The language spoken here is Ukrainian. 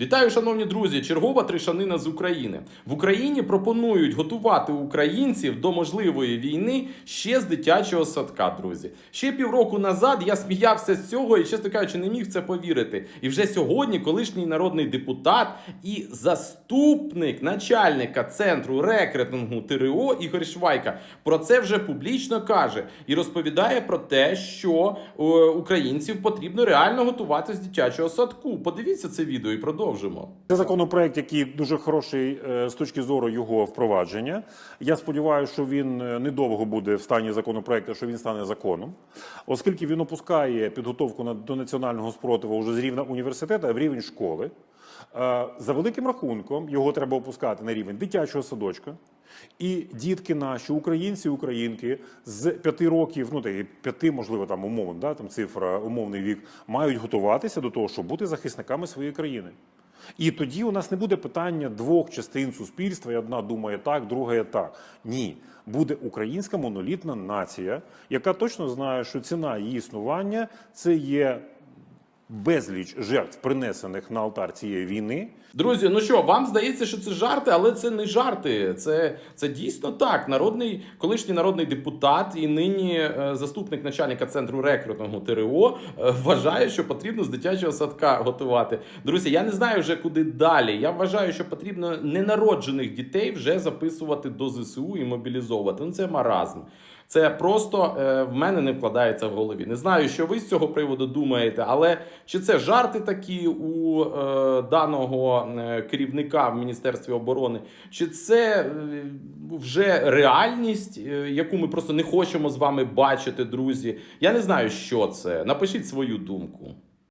Вітаю, шановні друзі! Чергова тришанина з України. В Україні пропонують готувати українців до можливої війни ще з дитячого садка. Друзі, ще півроку назад я сміявся з цього і, чесно кажучи, не міг це повірити. І вже сьогодні колишній народний депутат і заступник начальника центру рекрутингу ТРО Ігор Швайка про це вже публічно каже і розповідає про те, що е, українців потрібно реально готувати з дитячого садку. Подивіться це відео і продовжимо. Це законопроект, який дуже хороший е, з точки зору його впровадження. Я сподіваюся, що він е, недовго буде в стані законопроекту, що він стане законом, оскільки він опускає підготовку до національного спротиву вже з рівня університету, а в рівень школи. Е, За великим рахунком його треба опускати на рівень дитячого садочка. І дітки наші, українці, українки з п'яти років, ну та п'яти, можливо, там умовно, да, там цифра, умовний вік, мають готуватися до того, щоб бути захисниками своєї країни. І тоді у нас не буде питання двох частин суспільства, і одна думає так, друга так. Ні, буде українська монолітна нація, яка точно знає, що ціна її існування це є безліч жертв, принесених на алтар цієї війни. Друзі, ну що, вам здається, що це жарти, але це не жарти. Це, це дійсно так. Народний, колишній народний депутат і нині е, заступник начальника центру рекрутингу ТРО е, вважає, що потрібно з дитячого садка готувати. Друзі, я не знаю вже куди далі. Я вважаю, що потрібно ненароджених дітей вже записувати до ЗСУ і мобілізовувати. Ну це маразм. Це просто е, в мене не вкладається в голові. Не знаю, що ви з цього приводу думаєте, але чи це жарти такі у е, даного е, керівника в Міністерстві оборони, чи це е, вже реальність, е, яку ми просто не хочемо з вами бачити, друзі? Я не знаю, що це. Напишіть свою думку.